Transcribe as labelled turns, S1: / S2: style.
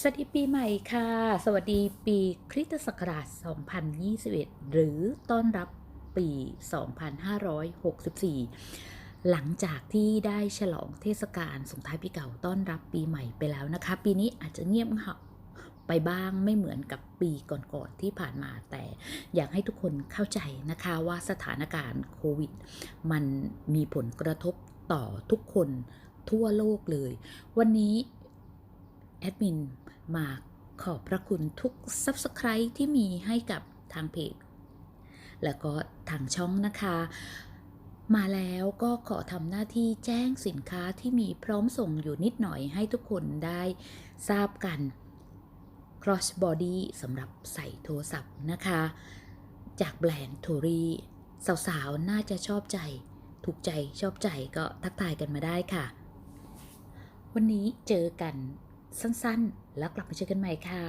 S1: สวัสดีปีใหม่ค่ะ สวัสดีปีคริสตศักราช 2021 หรือต้อนรับปี 2564 หลังจากที่ได้ฉลองเทศกาลส่งท้ายปีเก่าต้อนรับปีใหม่ไปแล้วนะคะ ปีนี้อาจจะเงียบเหงาไปบ้างไม่เหมือนกับปีก่อนๆที่ผ่านมาแต่อยากให้ทุกคนเข้าใจนะคะว่าสถานการณ์โควิด มันมีผลกระทบต่อทุกคนทั่วโลกเลย วันนี้แอดมิน มาขอบพระคุณทุก Subscribe ที่มีให้กับทางเพจ แล้วก็ทางช่องนะคะ มาแล้วก็ขอทำหน้าที่แจ้งสินค้าที่มีพร้อมส่งอยู่นิดหน่อยให้ทุกคนได้ทราบกัน cross body สำหรับใส่โทรศัพท์นะคะ จากแบรนด์โทรีสาวๆ น่าจะชอบใจ ถูกใจชอบใจก็ทักทายกันมาได้ค่ะ วันนี้เจอกัน สั้นๆ แล้วกลับมาเจอกันใหม่ค่ะ